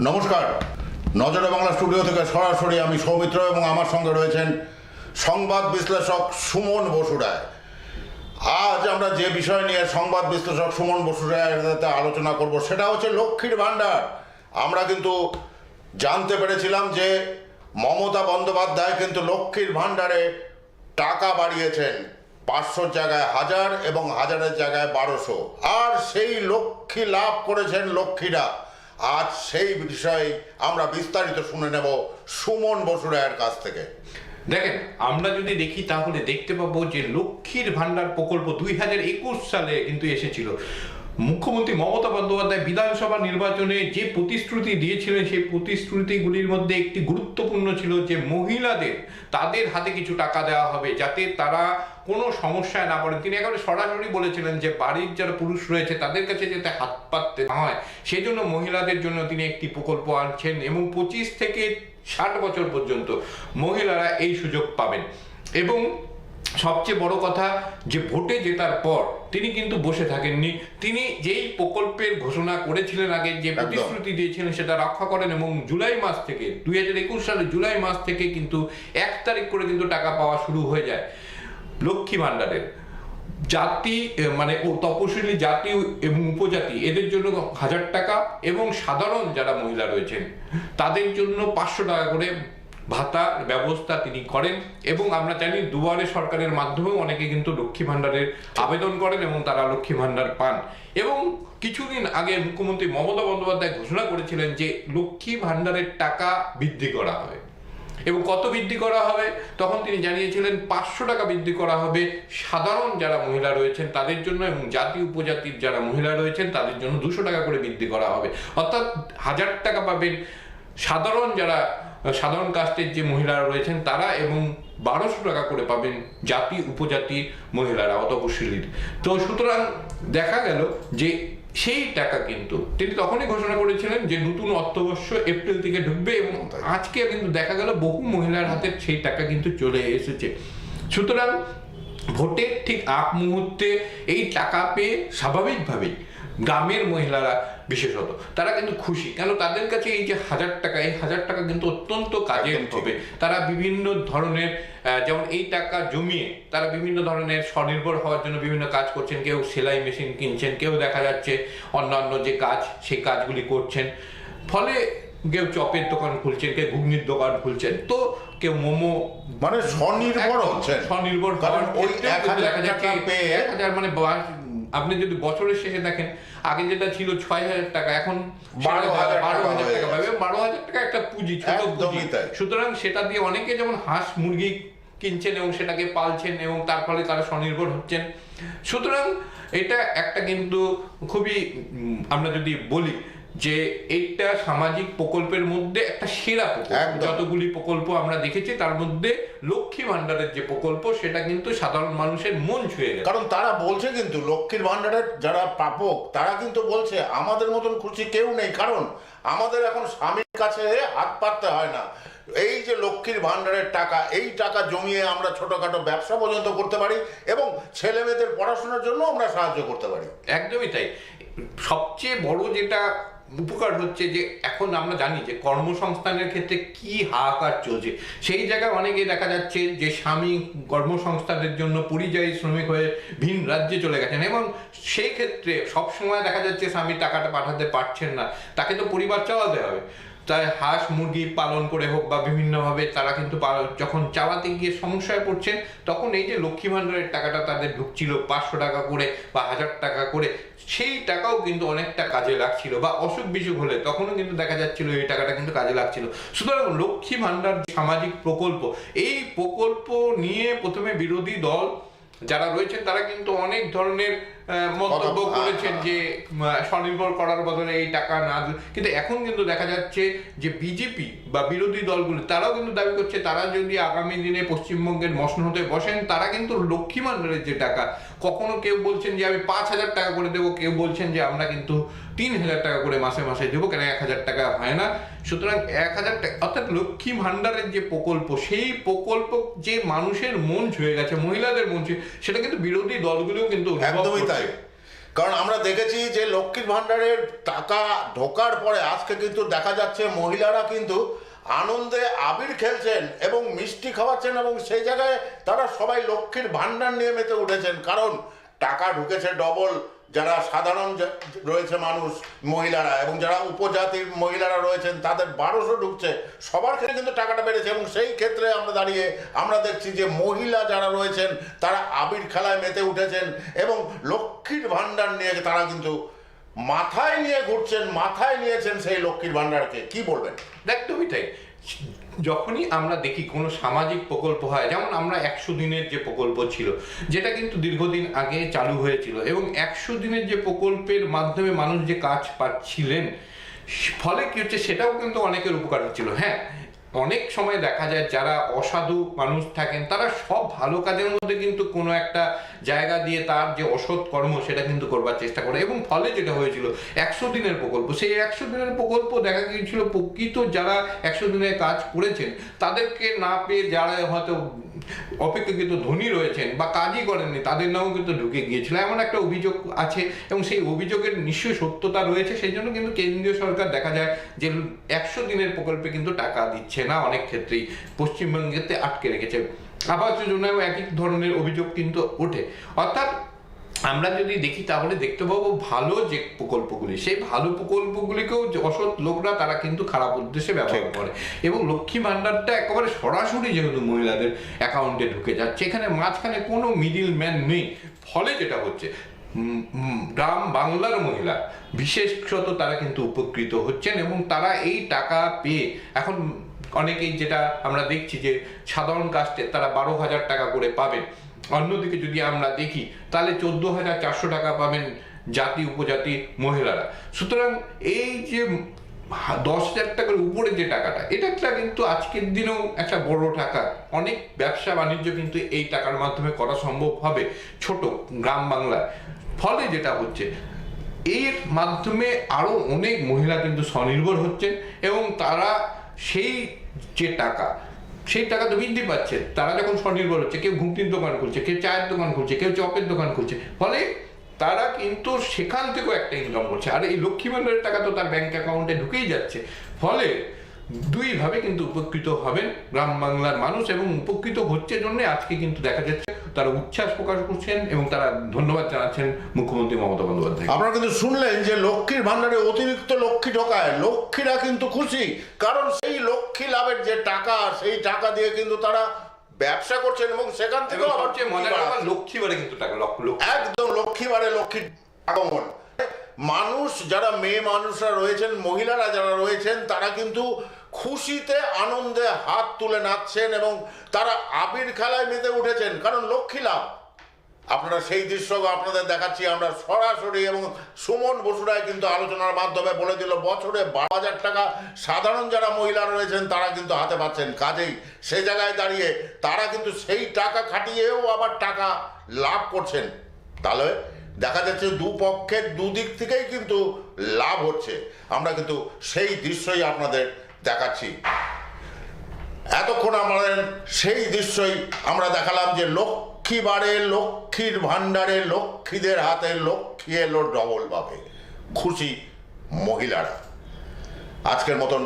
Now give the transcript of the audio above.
নমস্কার। নজরে বাংলা স্টুডিও থেকে সরাসরি আমি সৌমিত্র এবং আমার সঙ্গে রয়েছেন সংবাদ বিশ্লেষক সুমন বসুরায় আজ আমরা যে বিষয় নিয়ে সংবাদ বিশ্লেষক সুমন বসুরায়ের সাথে আলোচনা করব সেটা হচ্ছে লক্ষ্মীর ভাণ্ডার। আমরা কিন্তু জানতে পেরেছিলাম যে মমতা বন্দ্যোপাধ্যায় কিন্তু লক্ষ্মীর ভাণ্ডারে টাকা বাড়িয়েছেন পাঁচশোর জায়গায় হাজার এবং হাজারের জায়গায় বারোশো। আর সেই লক্ষ্মী লাভ করেছেন লক্ষ্মীরা। আজ সেই বিষয়ে আমরা বিস্তারিত শুনে নেব সুমন বসুরায়ের কাছ থেকে। দেখেন, আমরা যদি দেখি তাহলে দেখতে পাবো যে লক্ষ্মীর ভান্ডার প্রকল্প দুই হাজার একুশ সালে কিন্তু এসেছিল। মুখ্যমন্ত্রী মমতা বন্দ্যোপাধ্যায় বিধানসভা নির্বাচনে যে প্রতিশ্রুতি দিয়েছিলেন, সেই প্রতিশ্রুতিগুলির মধ্যে একটি গুরুত্বপূর্ণ ছিল যে মহিলাদের, তাদের হাতে কিছু টাকা দেওয়া হবে যাতে তারা কোনো সমস্যায় না পড়েন। তিনি একেবারে সরাসরি বলেছিলেন যে বাড়ির যারা পুরুষ রয়েছে, তাদের কাছে যাতে হাত পাততে না হয়, সেজন্য মহিলাদের জন্য তিনি একটি প্রকল্প আনছেন এবং পঁচিশ থেকে ষাট বছর পর্যন্ত মহিলারা এই সুযোগ পাবেন। এবং সবচেয়ে বড় কথা যে ভোটে জেতার পর তিনি কিন্তু বসে থাকেননি। তিনি যেই প্রকল্পের ঘোষণা করেছিলেন আগে যে প্রতিশ্রুতি দিয়েছিলেন সেটা রক্ষা করেন এবং জুলাই মাস থেকে দুই হাজার একুশ সালে জুলাই মাস থেকে কিন্তু এক তারিখ করে কিন্তু টাকা পাওয়া শুরু হয়ে যায়। লক্ষ্মী ভাণ্ডারের জাতি মানে ও তপশিলি জাতি এবং উপজাতি এদের জন্য হাজার টাকা এবং সাধারণ যারা মহিলা রয়েছেন তাদের জন্য পাঁচশো টাকা করে ভাতার ব্যবস্থা তিনি করেন এবং আমরা জানি দুয়ারে সরকারের মাধ্যমেও অনেকে কিন্তু লক্ষ্মী ভাণ্ডারের আবেদন করেন এবং তারা লক্ষ্মী ভাণ্ডার পান। এবং কিছুদিন আগে মুখ্যমন্ত্রী মমতা বন্দ্যোপাধ্যায় ঘোষণা করেছিলেন যে লক্ষ্মী ভাণ্ডারের টাকা বৃদ্ধি করা হবে। এবং কত বৃদ্ধি করা হবে? তখন তিনি জানিয়েছিলেন পাঁচশো টাকা বৃদ্ধি করা হবে। সাধারণ যারা মহিলা রয়েছেন তাদের জন্য এবং জাতি উপজাতির যারা মহিলা রয়েছেন তাদের জন্য দুশো টাকা করে বৃদ্ধি করা হবে। অর্থাৎ হাজার টাকা পাবেন সাধারণ যারা সাধারণ কাস্টের যে মহিলারা রয়েছেন তারা এবং বারোশো টাকা করে পাবেন জাতি উপজাতি মহিলারা অতপশীলীর তো সুতরাং দেখা গেল যে সেই টাকা কিন্তু, তিনি তখনই ঘোষণা করেছিলেন যে নতুন অর্থবর্ষ এপ্রিল থেকে ঢুকবে এবং আজকে কিন্তু দেখা গেল বহু মহিলার হাতে সেই টাকা কিন্তু চলে এসেছে। সুতরাং ভোটের ঠিক আগ মুহূর্তে এই টাকা পেয়ে স্বাভাবিকভাবেই গ্রামের মহিলারা বিশেষত তারা কিন্তু খুশি। কেন? তাদের কাছে এই যে হাজার টাকা এই হাজার টাকা কিন্তু অত্যন্ত কাজে হবে তারা বিভিন্ন ধরনের যেমন এই টাকা জমিয়ে তারা বিভিন্ন ধরনের স্বনির্ভর হওয়ার জন্য বিভিন্ন কাজ করছেন। কেউ সেলাই মেশিন কিনছেন কেউ দেখা যাচ্ছে অন্যান্য যে কাজ সেই কাজগুলি করছেন। ফলে কেউ চপের দোকান খুলছেন কেউ ঘুগনির দোকান খুলছেন। তো কেউ মোমো মানে স্বনির্ভর হচ্ছেন। স্বনির্ভর ওই এক হাজার মানে আপনি যদি বছরের শেষে দেখেন আগে যেটা ছিল ছয় হাজার টাকা এখন বারো হাজার টাকা। পাবে বারো হাজার টাকা একটা পুঁজি ছোট পুঁজি। সুতরাং সেটা দিয়ে অনেকে যেমন হাঁস মুরগি কিনছেন এবং সেটাকে পালছেন এবং তার ফলে তারা স্বনির্ভর হচ্ছেন। সুতরাং এটা একটা কিন্তু খুবই আমরা যদি বলি যে এইটা সামাজিক প্রকল্পের মধ্যে একটা সেরা প্রকল্প। যতগুলি প্রকল্প আমরা দেখেছি তার মধ্যে লক্ষ্মী ভান্ডারের যে প্রকল্প সেটা কিন্তু সাধারণ মানুষের মন ছুঁয়ে গেছে। কারণ তারা বলছে কিন্তু লক্ষ্মীর ভান্ডারের যারা প্রাপক তারা কিন্তু বলছে আমাদের মতন খুশি কেউ নেই। কারণ আমাদের এখন স্বামীর কাছে হাত পাততে হয় না। এই যে লক্ষ্মীর ভাণ্ডারের টাকা এই টাকা জমিয়ে আমরা ছোটখাটো ব্যবসা পর্যন্ত করতে পারি এবং ছেলে মেয়েদের পড়াশোনার জন্য আমরা সাহায্য করতে পারি। একদমই তাই। সবচেয়ে বড় যেটা উপকার হচ্ছে যে এখন আমরা জানি যে কর্মসংস্থানের ক্ষেত্রে কি হাহাকার চলছে। সেই জায়গায় অনেকে দেখা যাচ্ছে যে স্বামী কর্মসংস্থানের জন্য পরিযায়ী শ্রমিক হয়ে ভিন রাজ্যে চলে গেছেন এবং সেই ক্ষেত্রে সবসময় দেখা যাচ্ছে স্বামী টাকাটা পাঠাতে পারছেন না। তাকে তো পরিবার চালাতে হবে। তাই হাঁস, মুরগি পালন করে হোক বা বিভিন্নভাবে তারা কিন্তু যখন চালাতে গিয়ে সমস্যায় পড়ছেন, তখন এই যে লক্ষ্মী ভাণ্ডারের টাকাটা তাদের ঢুকছিল পাঁচশো টাকা করে বা হাজার টাকা করে, সেই টাকাও কিন্তু অনেকটা কাজে লাগছিল বা অসুখ বিসুখ হলে তখনও কিন্তু দেখা যাচ্ছিল এই টাকাটা কিন্তু কাজে লাগছিল। সুতরাং লক্ষ্মী ভাণ্ডার সামাজিক প্রকল্প, এই প্রকল্প নিয়ে প্রথমে বিরোধী দল যারা রয়েছেন তারা কিন্তু অনেক ধরনের মন্তব্য করেছেন যে স্বনির্ভর করার বদলে এই টাকা না কিন্তু এখন কিন্তু দেখা যাচ্ছে যে বিজেপি বা বিরোধী দলগুলো তারাও কিন্তু দাবি করছে তারা যদি আগামী দিনে পশ্চিমবঙ্গের মসন হতে বসেন তারা কিন্তু লক্ষ্মী ভাণ্ডারের যে টাকা কখনো কেউ বলছেন যে আমি পাঁচ হাজার টাকা করে দেবো কেউ বলছেন যে আমরা কিন্তু তিন হাজার টাকা করে মাসে মাসে দেবো কেন এক হাজার টাকা হয় না? সুতরাং এক হাজার টাকা অর্থাৎ লক্ষ্মী ভাণ্ডারের যে প্রকল্প সেই প্রকল্প যে মানুষের মন ছুঁয়ে গেছে মহিলাদের মন ছুঁয়ে সেটা কিন্তু বিরোধী দলগুলোও কিন্তু একদমই তাই কারণ আমরা দেখেছি যে লক্ষ্মীর ভাণ্ডারের টাকা ঢোকার পরে আজকে কিন্তু দেখা যাচ্ছে মহিলারা কিন্তু আনন্দে আবির খেলছেন এবং মিষ্টি খাওয়াচ্ছেন এবং সেই জায়গায় তারা সবাই লক্ষ্মীর ভাণ্ডার নিয়ে মেতে উঠেছেন। কারণ টাকা ঢুকেছে ডবল যারা সাধারণ রয়েছে মানুষ, মহিলারা এবং যারা উপজাতির মহিলারা রয়েছেন, তাদের বারোশো ঢুকছে। সবার ক্ষেত্রে কিন্তু টাকাটা বেড়েছে এবং সেই ক্ষেত্রে আমরা দাঁড়িয়ে আমরা দেখছি যে মহিলা যারা রয়েছেন, তারা আবির খেলায় মেতে উঠেছেন এবং লক্ষ্মীর ভাণ্ডার নিয়ে তারা কিন্তু মাথায় নিয়ে ঘুরছেন, মাথায় নিয়েছেন সেই লক্ষ্মীর ভাণ্ডারকে। কি বলবেন? একদমই তাই। যখনই আমরা দেখি কোনো সামাজিক প্রকল্প হয়, যেমন আমরা একশো দিনের যে প্রকল্প ছিল, যেটা কিন্তু দীর্ঘদিন আগে চালু হয়েছিল এবং একশো দিনের যে প্রকল্পের মাধ্যমে মানুষ যে কাজ পাচ্ছিলেন, ফলে কি হচ্ছে সেটাও কিন্তু অনেকের উপকার হচ্ছিল। হ্যাঁ অনেক সময় দেখা যায় যারা অসাধু মানুষ থাকেন, তারা সব ভালো কাজের মধ্যে কিন্তু কোনো একটা জায়গা দিয়ে তার যে অসৎ কর্ম সেটা কিন্তু করবার চেষ্টা করে। এবং ফলে যেটা হয়েছিল, একশো দিনের প্রকল্প, সেই একশো দিনের প্রকল্প দেখা গিয়েছিল প্রকৃত যারা একশো দিনের কাজ করেছেন, তাদেরকে না পেয়ে যারা হয়তো অপেক্ষাকৃত ধনী রয়েছেন বা কাজই করেননি, তাদের নামও কিন্তু ঢুকে গিয়েছিল, এমন একটা অভিযোগ আছে এবং সেই অভিযোগের নিশ্চয়ই সত্যতা রয়েছে, সেই জন্য কিন্তু কেন্দ্রীয় সরকার দেখা যায় যে একশো দিনের প্রকল্পে কিন্তু টাকা দিচ্ছে না অনেক ক্ষেত্রেই, পশ্চিমবঙ্গেতে আটকে রেখেছে। আবাস যোজনায়ও একই ধরনের অভিযোগ কিন্তু ওঠে। অর্থাৎ আমরা যদি দেখি তাহলে দেখতে পাবো ভালো যে প্রকল্পগুলি সেই ভালো প্রকল্পগুলিকেও অসৎ লোকরা তারা কিন্তু খারাপ উদ্দেশ্যে ব্যবহার করে। এবং লক্ষ্মী ভাণ্ডারটা একেবারে সরাসরি যেহেতু মহিলাদের অ্যাকাউন্টে ঢুকে যাচ্ছে এখানে মাঝখানে কোনো মিডিল ম্যান নেই। ফলে যেটা হচ্ছে গ্রাম বাংলার মহিলা বিশেষত তারা কিন্তু উপকৃত হচ্ছেন এবং তারা এই টাকা পেয়ে এখন অনেকেই যেটা আমরা দেখছি যে সাধারণ কাস্টে তারা বারো হাজার টাকা করে পাবেন অন্যদিকে যদি আমরা দেখি, তাহলে চোদ্দ হাজার চারশো টাকা পাবেন জাতি, উপজাতি, মহিলারা। সুতরাং এই যে দশ হাজার টাকার উপরে যে টাকাটা, এটা একটা কিন্তু আজকের দিনেও একটা বড় টাকা। অনেক ব্যবসা বাণিজ্য কিন্তু এই টাকার মাধ্যমে করা সম্ভব হবে ছোট গ্রাম বাংলায়। ফলে যেটা হচ্ছে, এর মাধ্যমে আরও অনেক মহিলা কিন্তু স্বনির্ভর হচ্ছেন এবং তারা সেই যে টাকা সেই টাকা তো বৃদ্ধি পাচ্ছে। তারা যখন স্বনির্ভর হচ্ছে, কেউ ঘুমটির দোকান খুলছে, কেউ চায়ের দোকান খুলছে, কেউ চপের দোকান খুলছে, ফলে তারা কিন্তু সেখান থেকেও একটা ইনকাম করছে। আর এই লক্ষ্মী ভাণ্ডারের টাকা তো তার ব্যাংক অ্যাকাউন্টে ঢুকেই যাচ্ছে। ফলে দুইভাবে কিন্তু উপকৃত হবেন গ্রাম বাংলার মানুষ এবং উপকৃত হচ্ছে জন্য আজকে কিন্তু দেখা যাচ্ছে তারা উচ্ছ্বাস প্রকাশ করছেন এবং তারা ধন্যবাদ জানাচ্ছেন মুখ্যমন্ত্রী মমতা বন্দ্যোপাধ্যায় আপনারা কিন্তু শুনলেন যে লক্ষ্মীর ভাণ্ডারে অতিরিক্ত লক্ষ্মী ঢোকায়। লক্ষ্মীরা কিন্তু খুশি, কারণ লক্ষ্মী লাভের যে টাকা সেই টাকা দিয়ে কিন্তু তারা ব্যবসা করছেন এবং সেখান থেকে লক্ষ্মীবারে কিন্তু টাকা একদম লক্ষ্মীবারে লক্ষ্মীর আগমন। মানুষ যারা মেয়ে মানুষরা রয়েছেন মহিলারা যারা রয়েছেন তারা কিন্তু খুশিতে আনন্দে হাত তুলে নাচছেন এবং তারা আবির খেলায় মেতে উঠেছেন। কারণ লক্ষ্মী লাভ। আপনারা সেই দৃশ্য আপনাদের দেখাচ্ছি, আমরা সরাসরি এবং সুমন বসুরায় কিন্তু আলোচনার মাধ্যমে বলে দিল, বছরে বারো হাজার টাকা, সাধারণ যারা মহিলা রয়েছেন তারা কিন্তু হাতে পাচ্ছেন, কাজেই সে জায়গায় দাঁড়িয়ে তারা কিন্তু সেই টাকা খাটিয়েও আবার টাকা লাভ করছেন। তাহলে দেখা যাচ্ছে দুপক্ষের দুদিক থেকেই কিন্তু লাভ হচ্ছে, আমরা কিন্তু সেই দৃশ্যই আপনাদের দেখাচ্ছি। এতক্ষণ আমাদের সেই দৃশ্যই আমরা দেখালাম যে লক্ষ্মী বারে লক্ষ্মীর ভাণ্ডারে লক্ষ্মীদের হাতে লক্ষ্মী এলো ডবল ভাবে। খুশি মহিলারা। আজকের মতন